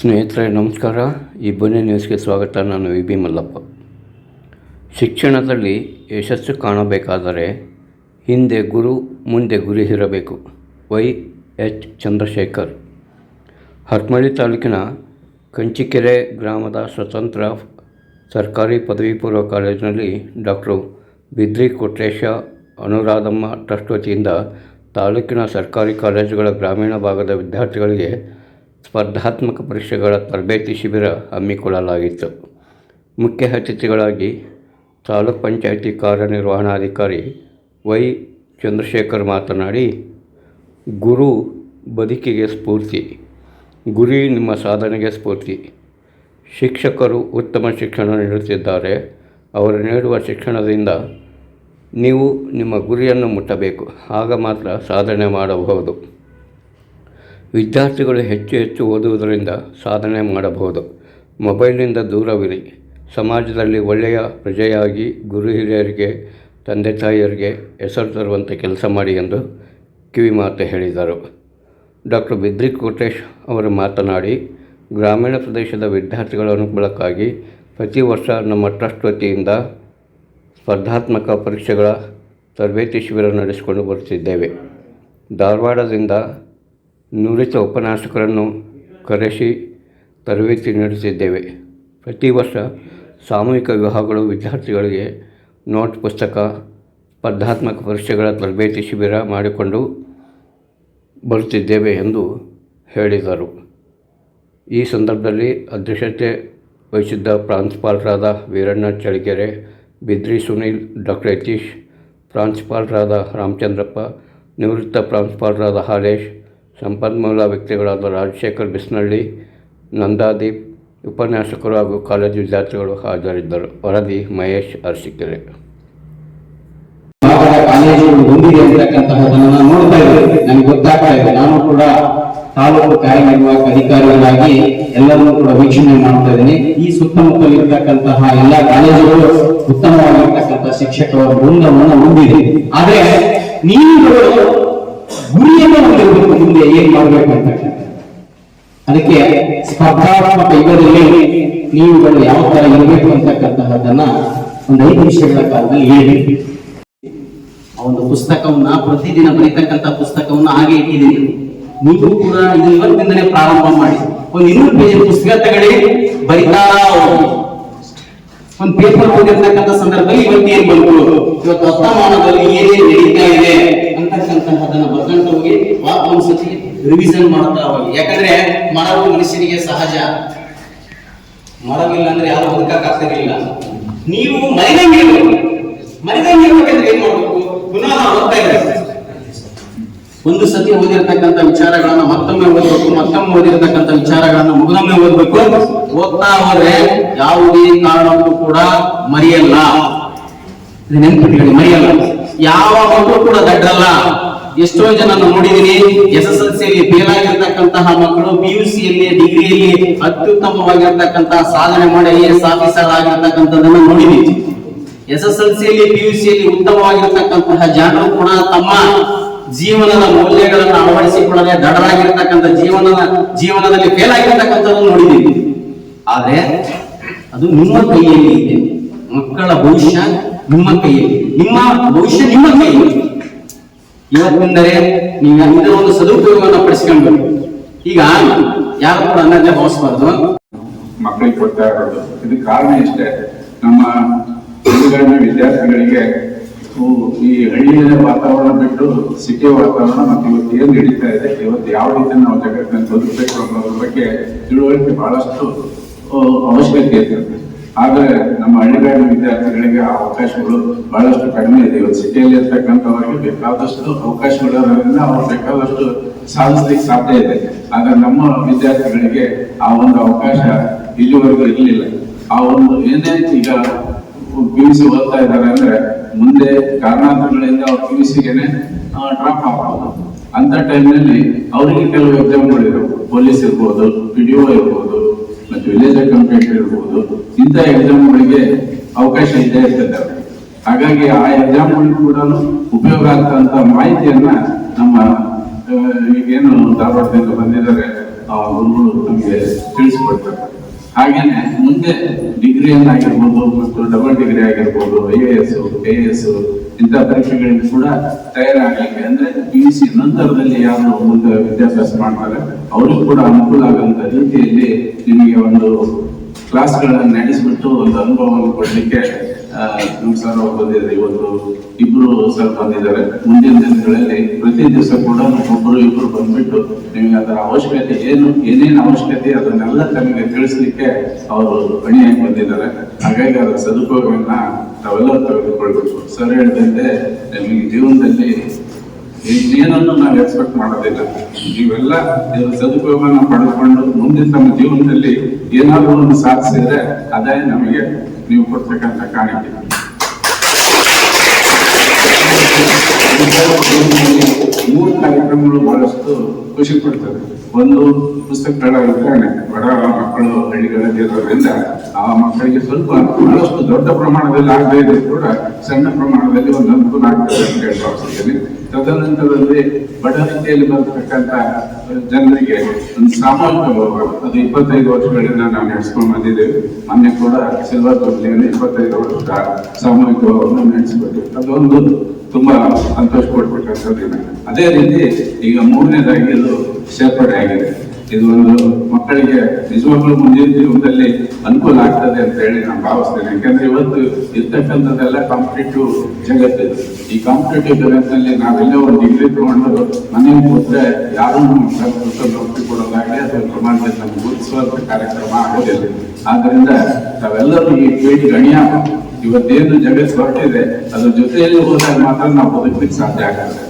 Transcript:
ಸ್ನೇಹಿತರೆ, ನಮಸ್ಕಾರ. ಈ ಬನ್ನಿ ನ್ಯೂಸ್ಗೆ ಸ್ವಾಗತ. ನಾನು ವಿ. ಬಿ. ಮಲ್ಲಪ್ಪ. ಶಿಕ್ಷಣದಲ್ಲಿ ಯಶಸ್ಸು ಕಾಣಬೇಕಾದರೆ ಹಿಂದೆ ಗುರು, ಮುಂದೆ ಗುರಿ ಇರಬೇಕು. ವೈ. ಎಚ್. ಚಂದ್ರಶೇಖರ್. ಹರ್ಮಳ್ಳಿ ತಾಲೂಕಿನ ಕಂಚಿಕೆರೆ ಗ್ರಾಮದ ಸ್ವತಂತ್ರ ಸರ್ಕಾರಿ ಪದವಿ ಪೂರ್ವ ಕಾಲೇಜಿನಲ್ಲಿ ಡಾಕ್ಟರ್ ಬಿದ್ರಿ ಕೊಟ್ರೇಶ ಅನುರಾಧಮ್ಮ ಟ್ರಸ್ಟ್ ವತಿಯಿಂದ ತಾಲೂಕಿನ ಸರ್ಕಾರಿ ಕಾಲೇಜುಗಳ ಗ್ರಾಮೀಣ ಭಾಗದ ವಿದ್ಯಾರ್ಥಿಗಳಿಗೆ ಸ್ಪರ್ಧಾತ್ಮಕ ಪರೀಕ್ಷೆಗಳ ತರಬೇತಿ ಶಿಬಿರ ಹಮ್ಮಿಕೊಳ್ಳಲಾಗಿತ್ತು. ಮುಖ್ಯ ಅತಿಥಿಗಳಾಗಿ ತಾಲೂಕ್ ಪಂಚಾಯಿತಿ ಕಾರ್ಯನಿರ್ವಹಣಾಧಿಕಾರಿ ವೈ ಚಂದ್ರಶೇಖರ್ ಮಾತನಾಡಿ, ಗುರು ಬದುಕಿಗೆ ಸ್ಫೂರ್ತಿ, ಗುರಿ ನಿಮ್ಮ ಸಾಧನೆಗೆ ಸ್ಫೂರ್ತಿ. ಶಿಕ್ಷಕರು ಉತ್ತಮ ಶಿಕ್ಷಣ ನೀಡುತ್ತಿದ್ದಾರೆ. ಅವರು ನೀಡುವ ಶಿಕ್ಷಣದಿಂದ ನೀವು ನಿಮ್ಮ ಗುರಿಯನ್ನು ಮುಟ್ಟಬೇಕು. ಆಗ ಮಾತ್ರ ಸಾಧನೆ ಮಾಡಬಹುದು. ವಿದ್ಯಾರ್ಥಿಗಳು ಹೆಚ್ಚು ಹೆಚ್ಚು ಓದುವುದರಿಂದ ಸಾಧನೆ ಮಾಡಬಹುದು. ಮೊಬೈಲ್ನಿಂದ ದೂರವಿರಿ. ಸಮಾಜದಲ್ಲಿ ಒಳ್ಳೆಯ ಪ್ರಜೆಯಾಗಿ ಗುರು ಹಿರಿಯರಿಗೆ, ತಂದೆ ತಾಯಿಯರಿಗೆ ಹೆಸರು ತರುವಂತೆ ಕೆಲಸ ಮಾಡಿ ಎಂದು ಕಿವಿಮಾತು ಹೇಳಿದರು. ಡಾಕ್ಟರ್ ಬಿದ್ರಿ ಕೋಟೇಶ್ ಅವರು ಮಾತನಾಡಿ, ಗ್ರಾಮೀಣ ಪ್ರದೇಶದ ವಿದ್ಯಾರ್ಥಿಗಳ ಅನುಕೂಲಕ್ಕಾಗಿ ಪ್ರತಿ ವರ್ಷ ನಮ್ಮ ಟ್ರಸ್ಟ್ ವತಿಯಿಂದ ಸ್ಪರ್ಧಾತ್ಮಕ ಪರೀಕ್ಷೆಗಳ ತರಬೇತಿ ಶಿಬಿರ ನಡೆಸಿಕೊಂಡು ಬರುತ್ತಿದ್ದೇವೆ. ಧಾರವಾಡದಿಂದ ನುರಿತ ಉಪನ್ಯಾಸಕರನ್ನು ಕರೆಸಿ ತರಬೇತಿ ನೀಡುತ್ತಿದ್ದೇವೆ. ಪ್ರತಿ ವರ್ಷ ಸಾಮೂಹಿಕ ವಿವಾಹಗಳು ವಿದ್ಯಾರ್ಥಿಗಳಿಗೆ ನೋಟ್ ಪುಸ್ತಕ, ಸ್ಪರ್ಧಾತ್ಮಕ ಪರೀಕ್ಷೆಗಳ ತರಬೇತಿ ಶಿಬಿರ ಮಾಡಿಕೊಂಡು ಬರುತ್ತಿದ್ದೇವೆ ಎಂದು ಹೇಳಿದರು. ಈ ಸಂದರ್ಭದಲ್ಲಿ ಅಧ್ಯಕ್ಷತೆ ವಹಿಸಿದ್ದ ಪ್ರಾಂಶುಪಾಲರಾದ ವೀರಣ್ಣ ಚಳಿಗೆರೆ ಬಿದ್ರಿ ಸುನೀಲ್, ಡಾಕ್ಟರ್ ಯತೀಶ್ ಪ್ರಾಂಶುಪಾಲರಾದ ರಾಮಚಂದ್ರಪ್ಪ, ನಿವೃತ್ತ ಪ್ರಾಂಶುಪಾಲರಾದ ಹಾಲೇಶ್ ಸಂಪನ್ಮೂಲ ವ್ಯಕ್ತಿಗಳಾದ ರಾಜಶೇಖರ್ ಬಿಸ್ನಳ್ಳಿ, ನಂದಾದೀಪ್, ಉಪನ್ಯಾಸಕರು ಹಾಗೂ ಕಾಲೇಜು ವಿದ್ಯಾರ್ಥಿಗಳು ಹಾಜರಿದ್ದರು. ವರದಿ ಮಹೇಶ್ ಅರಸಿಕೆರೆ. ಹೊಂದಿದೆ ಅಂತಕ್ಕಂತಹದನ್ನು ನಾನು ನೋಡ್ತಾ ಇದ್ದೇನೆ ನನಗೆ ಗೊತ್ತಾಗ್ತಾ ನಾನು ಕೂಡ ತಾಲೂಕು ಕಾರ್ಯನಿರ್ವಾಹಕ ಅಧಿಕಾರಿಗಳಾಗಿ ಎಲ್ಲರನ್ನೂ ಕೂಡ ವೀಕ್ಷಣೆ ಮಾಡ್ತಾ ಇದ್ದೀನಿ. ಈ ಸುತ್ತಮುತ್ತಲಿರ್ತಕ್ಕಂತಹ ಎಲ್ಲ ಕಾಲೇಜುಗಳು ಉತ್ತಮವಾಗಿರ್ತಕ್ಕಂತಹ ಶಿಕ್ಷಕರ ಬೃಂದವನ್ನು ಹೊಂದಿದೆ. ಆದ್ರೆ ನೀವುಗಳು ಗುರಿಯನ್ನು ಹೊಂದಿರಬೇಕು ಮುಂದೆ ಏನ್ ಮಾಡ್ಬೇಕು ಅಂತ ಅದಕ್ಕೆ ಸ್ಪರ್ಧಾತ್ಮಕ ಯುಗದಲ್ಲಿ ನೀವುಗಳು ಯಾವ ತರ ಇರಬೇಕು ಅಂತಕ್ಕಂತಹದ್ದನ್ನ ಒಂದು ಐದು ನಿಮಿಷಗಳ ಕಾಲದಲ್ಲಿ ಹೇಳಿ. ಆ ಒಂದು ಪುಸ್ತಕವನ್ನ ಪ್ರತಿದಿನ ಬರೀತಕ್ಕಂತ ಪುಸ್ತಕವನ್ನ ಹಾಗೆ ಇಟ್ಟಿದ್ದೀನಿ. ನೀವು ಕೂಡ ಇದು ಪ್ರಾರಂಭ ಮಾಡಿ. ಒಂದು ಇನ್ನೂರು ಪೇಜ್ ಪುಸ್ತಕ ತಗೊಳ್ಳಿ ಒಂದು ಪೇಪರ್ ಓದಿರ್ತಕ್ಕಂಥ ಸಂದರ್ಭದಲ್ಲಿ ಇವತ್ತು ಏನ್ ಬಂತು? ಇವತ್ತು ವರ್ತಮಾನದಲ್ಲಿ ಏನೇನು ನಡೀತಾ ಇದೆ? ಅಂತಕ್ಕಂತಹದನ್ನ ಬರ್ಕೊಂತ ಹೋಗಿ ವಾಕ್ ಒಂದ್ಸತಿ ರಿವಿಷನ್ ಮಾಡ್ತಾ ಹೋಗಿ. ಯಾಕಂದ್ರೆ ಮರವು ಮನುಷ್ಯನಿಗೆ ಸಹಜ. ಮರವಿಲ್ಲ ಅಂದ್ರೆ ಯಾರು ಬದುಕಕ್ಕಾಗ್ತಿರ್ಲಿಲ್ಲ ನೀವು ಮರಿದಂಗೆ ಮರಿದಂಗೆ ಇರ್ಬೇಕಂದ್ರೆ ಏನ್ ಮಾಡ್ಬೇಕು? ಪುನಃ ಓದ್ತಾ ಇದೆ ಒಂದು ಸತಿ ಓದಿರ್ತಕ್ಕಂಥ ವಿಚಾರಗಳನ್ನ ಮತ್ತೊಮ್ಮೆ ಓದಬೇಕು, ಮತ್ತೊಮ್ಮೆ ಓದಿರ್ತಕ್ಕಂಥ ವಿಚಾರಗಳನ್ನ ಮುಗಿದೊಮ್ಮೆ ಓದ್ಬೇಕು. ಓದ್ತಾ ಹೋದ್ರೆ ಯಾವುದೇ ಕಾರಣಕ್ಕೂ ಕೂಡ ಮರಿಯಲ್ಲ. ನೆನ್ಪಿಟ್ಕೊಳ್ಳಿ, ಮರೆಯಲ್ಲ. ಯಾವ ಮಕ್ಕಳು ಕೂಡ ದಡ್ಡಲ್ಲ ಎಷ್ಟೋ ಜನ ನೋಡಿದೀನಿ ಎಸ್ ಎಸ್ ಎಲ್ ಸಿಯಲ್ಲಿ ಫೇಲ್ ಆಗಿರ್ತಕ್ಕಂತಹ ಮಕ್ಕಳು ಪಿ ಯು ಸಿಯಲ್ಲಿ ಡಿಗ್ರಿಯಲ್ಲಿ ಅತ್ಯುತ್ತಮವಾಗಿರ್ತಕ್ಕಂತಹ ಸಾಧನೆ ಮಾಡಿ ಐ ಎಸ್ ಆಫೀಸರ್ ಆಗಿರ್ತಕ್ಕಂಥದ್ದನ್ನ ನೋಡಿದೀನಿ ಎಸ್ ಎಸ್ ಎಲ್ ಸಿಯಲ್ಲಿ ಪಿ ಯು ಸಿಯಲ್ಲಿ ಉತ್ತಮವಾಗಿರ್ತಕ್ಕಂತಹ ಜನರು ಕೂಡ ತಮ್ಮ ಜೀವನದ ಮೌಲ್ಯಗಳನ್ನು ಅಳವಡಿಸಿಕೊಳ್ಳದೆ ದಡರಾಗಿರ್ತಕ್ಕಂಥ ಜೀವನದ ಜೀವನದಲ್ಲಿ ಫೇಲ್ ಆಗಿರ್ತಕ್ಕಂಥದ್ದು ನೋಡಿದ್ದೀವಿ ಆದ್ರೆ ಅದು ನಿಮ್ಮ ಕೈಯಲ್ಲಿ ಇದೆ. ಮಕ್ಕಳ ಭವಿಷ್ಯ ನಿಮ್ಮ ಕೈಯಲ್ಲಿ ನಿಮ್ಮ ಭವಿಷ್ಯ ನಿಮ್ಮ ಇವತ್ತಿಂದರೆ ನೀವು ಇದರ ಒಂದು ಸದುಪಯೋಗವನ್ನು ಪಡಿಸ್ಕೊಂಡು ಈಗ ಯಾರು? ಕೂಡ ಅನ್ನದೇ ಭಾವಿಸಬಾರ್ದು. ಮಕ್ಕಳಿಗೆ ಕೊಡ್ತಾ ಇರೋದು. ಇದಕ್ಕೆ ಕಾರಣ ಇಷ್ಟೇ. ನಮ್ಮ ಹಳ್ಳಿಗಳನ್ನ ವಿದ್ಯಾರ್ಥಿಗಳಿಗೆ ಈ ಹಳ್ಳಿಯ ವಾತಾವರಣ ಬಿಟ್ಟು ಸಿಟಿ ವಾತಾವರಣ ಮತ್ತು ಇವತ್ತು ಏನ್ ನಡೀತಾ ಇದೆ, ಇವತ್ತು ಯಾವ ರೀತಿ ನಾವು ಜಗತ್ತನ್ನು ಬದುಕಬೇಕು ಅನ್ನೋದ್ರ ಬಗ್ಗೆ ತಿಳುವಳಿಕೆ ಬಹಳಷ್ಟು ಅವಶ್ಯಕತೆ ಇದೆ ಆದ್ರೆ ನಮ್ಮ ಹಳ್ಳಿಗಾಡಿನ ವಿದ್ಯಾರ್ಥಿಗಳಿಗೆ ಆ ಅವಕಾಶಗಳು ಬಹಳಷ್ಟು ಕಡಿಮೆ ಇದೆ. ಇವತ್ತು ಸಿಟಿಯಲ್ಲಿ ಇರ್ತಕ್ಕಂಥವ್ರಿಗೆ ಬೇಕಾದಷ್ಟು ಅವಕಾಶಗಳು ಅವ್ರು ಬೇಕಾದಷ್ಟು ಸಾಧಿಸ್ಲಿಕ್ಕೆ ಸಾಧ್ಯ ಇದೆ. ಆದ್ರೆ ನಮ್ಮ ವಿದ್ಯಾರ್ಥಿಗಳಿಗೆ ಆ ಒಂದು ಅವಕಾಶ ಇಲ್ಲಿವರೆಗೂ ಇರಲಿಲ್ಲ. ಆ ಒಂದು ಏನೇ ಈಗ ಪಿ ಯು ಸಿ ಓದ್ತಾ ಇದ್ದಾರೆ ಅಂದ್ರೆ ಮುಂದೆ ಕಾರಣಾಂತರಗಳಿಂದ ಅವ್ರು ಪಿ ಯು ಸಿಗೆನೆ ಡ್ರಾಪ್ ಆಗ್ಬೋದು ಅಂತ ಟೈಮ್ನಲ್ಲಿ ಅವರಿಗೆ ಕೆಲವು ಎಕ್ಸಾಮ್ಗಳು ಇರಬಹುದು ಪೊಲೀಸ್ ಇರ್ಬೋದು ಪಿ ಡಿ ಇರ್ಬೋದು ಮತ್ತು ಕಂಪನಿ ಇರ್ಬೋದು ಇಂಥ ಎಕ್ಸಾಮ್ಗಳಿಗೆ ಅವಕಾಶ ಇದ್ದೇ ಇರ್ತದೆ. ಹಾಗಾಗಿ ಆ ಎಕ್ಸಾಮ್ಗಳು ಕೂಡ ಉಪಯೋಗ ಆಗ್ತಂತ ಮಾಹಿತಿಯನ್ನ ನಮ್ಮ ಈಗೇನು ಧಾರವಾಡದಿಂದ ಬಂದಿದ್ದಾರೆ, ಆ ಗುರುಗಳು ನಮಗೆ ತಿಳಿಸ್ ತಿಳಿಸ್ಕೊಡ್ತಾರೆ ಹಾಗೇನೆ ಮುಂದೆ ಡಿಗ್ರಿಯನ್ನಾಗಿರ್ಬೋದು ಮತ್ತು ಡಬಲ್ ಡಿಗ್ರಿ ಆಗಿರ್ಬೋದು I A S K S ಇಂಥ ಪರೀಕ್ಷೆಗಳಿಗೆ ಕೂಡ ತಯಾರಾಗಲಿಕ್ಕೆ ಅಂದ್ರೆ ಪಿ ಯು ಸಿ ನಂತರದಲ್ಲಿ ಯಾರು ಮುಂದೆ ವಿದ್ಯಾಭ್ಯಾಸ ಮಾಡ್ತಾರೆ. ಅವ್ರಿಗೂ ಕೂಡ ಅನುಕೂಲ ಆಗುವಂತ ರೀತಿಯಲ್ಲಿ ನಿಮಗೆ ಒಂದು ಕ್ಲಾಸ್ಗಳನ್ನು ನಡೆಸಿಬಿಟ್ಟು ಒಂದು ಅನುಭವವನ್ನು ಕೊಡಲಿಕ್ಕೆ ಅವ್ರು ಬಂದಿದ್ದಾರೆ. ಇವತ್ತು ಇಬ್ರು ಸರ್ ಬಂದಿದ್ದಾರೆ. ಮುಂದಿನ ದಿನಗಳಲ್ಲಿ ಪ್ರತಿ ದಿವಸ ಕೂಡ ಒಬ್ಬರು ಇಬ್ರು ಬಂದ್ಬಿಟ್ಟು ನಿಮಗೆ ಅದರ ಅವಶ್ಯಕತೆ ಏನು, ಏನೇನು ಅವಶ್ಯಕತೆ ಅದನ್ನೆಲ್ಲ ತಮಗೆ ತಿಳಿಸ್ಲಿಕ್ಕೆ ಅವರು ಅಣಿಯಾಗಿ ಬಂದಿದ್ದಾರೆ. ಹಾಗಾಗಿ ಅದರ ಸದುಪಯೋಗವನ್ನ ನಾವೆಲ್ಲ ತೆಗೆದುಕೊಳ್ಬೇಕು. ಸರ್ ಹೇಳಿದಂತೆ ನಿಮಗೆ ಜೀವನದಲ್ಲಿ ಇನ್ನೇನನ್ನು ನಾವು ಎಕ್ಸ್ಪೆಕ್ಟ್ ಮಾಡೋದಿಲ್ಲ. ನೀವೆಲ್ಲ ಇದರ ಸದುಪಯೋಗವನ್ನು ಪಡೆದುಕೊಂಡು ಮುಂದೆ ತಮ್ಮ ಜೀವನದಲ್ಲಿ ಏನಾದರೂ ಒಂದು ಸಾಧಿಸಿದ್ರೆ ಅದೇ ನಮಗೆ ನೀವು ಕೊಡ್ತಕ್ಕಂಥ ಕಾಣಿಕೆ. ಮೂರು ಕಾರ್ಯಕ್ರಮಗಳು ಬಹಳಷ್ಟು ಖುಷಿ ಪಡ್ತದೆ ಒಂದು ಪುಸ್ತಕಗಳ ವಿತರಣೆ ಬಡ ಮಕ್ಕಳು ಹಳ್ಳಿಗಳಲ್ಲಿ ಇರೋದ್ರಿಂದ ಆ ಮಕ್ಕಳಿಗೆ ಸ್ವಲ್ಪ ಬಹಳಷ್ಟು ದೊಡ್ಡ ಪ್ರಮಾಣದಲ್ಲಿ ಆಗದೇ ಇದ್ರು ಕೂಡ, ಸಣ್ಣ ಪ್ರಮಾಣದಲ್ಲಿ ಒಂದು ಅನುಕೂಲ ಆಗ್ತದೆ ಅಂತ ಹೇಳಿ ಭಾವಿಸ್ತೀನಿ ತದನಂತರದಲ್ಲಿ ಬಡ ರೀತಿಯಲ್ಲಿ ಬರ್ತಕ್ಕಂಥ ಜನರಿಗೆ ಒಂದು ಸಾಮಾಜಿಕ ಅದು ಇಪ್ಪತ್ತೈದು ವರ್ಷಗಳಿಂದ ನಾವು ನಡೆಸ್ಕೊಂಡು ಬಂದಿದ್ದೇವೆ. ಮೊನ್ನೆ ಕೂಡ ಸಿಲ್ವರ್ ಜೂಬ್ಲಿಯಲ್ಲಿ ಇಪ್ಪತ್ತೈದು ವರ್ಷದ ಸಾಮೂಹಿಕ ನಡೆಸಿಬಿಟ್ಟು ಅದೊಂದು ತುಂಬಾ ಸಂತೋಷ ದಿನ ಅದೇ ರೀತಿ ಈಗ ಮೂರನೇದಾಗಿ ಅದು ಸೇರ್ಪಡೆ ಆಗಿದೆ ಇದು ಒಂದು ಮಕ್ಕಳಿಗೆ ನಿಜವಾಗ್ಲೂ ಮುಂದಿನ ಜೀವನದಲ್ಲಿ ಅನುಕೂಲ ಆಗ್ತದೆ ಅಂತ ಹೇಳಿ ನಾನು ಭಾವಿಸ್ತೇನೆ. ಯಾಕೆಂದ್ರೆ ಇವತ್ತು ಇರ್ತಕ್ಕಂಥದ್ದೆಲ್ಲ ಕಾಂಪಿಟೇಟಿವ್ ಜಗತ್ತು. ಈ ಕಾಂಪಿಟೇಟಿವ್ ಜಗತ್ತಿನಲ್ಲಿ ನಾವೆಲ್ಲ ಒಂದು ಡಿಗ್ರಿ ತಗೊಂಡು ಮನೆ ಕೂತ್ರೆ ಯಾರೂ ನೌಕರಿ ಕೊಡೋದಾಗಲಿ ಅಥವಾ ಪ್ರಮಾಣದಲ್ಲಿ ನಮ್ಗೆ ಗುರುತಿಸುವಂತ ಕಾರ್ಯಕ್ರಮ ಆಗೋದಿಲ್ಲ. ಆದ್ರಿಂದ ನಾವೆಲ್ಲರೂ ಈ ಟ್ವೀಟ್ ಗಣ್ಯ ಇವತ್ತೇನು ಜಗತ್ತು ಹೊರಟಿದೆ, ಅದ್ರ ಜೊತೆಯಲ್ಲಿ ಹೋದಾಗ ಮಾತ್ರ ನಾವು ಬದುಕಲಿಕ್ಕೆ ಸಾಧ್ಯ ಆಗ್ತದೆ.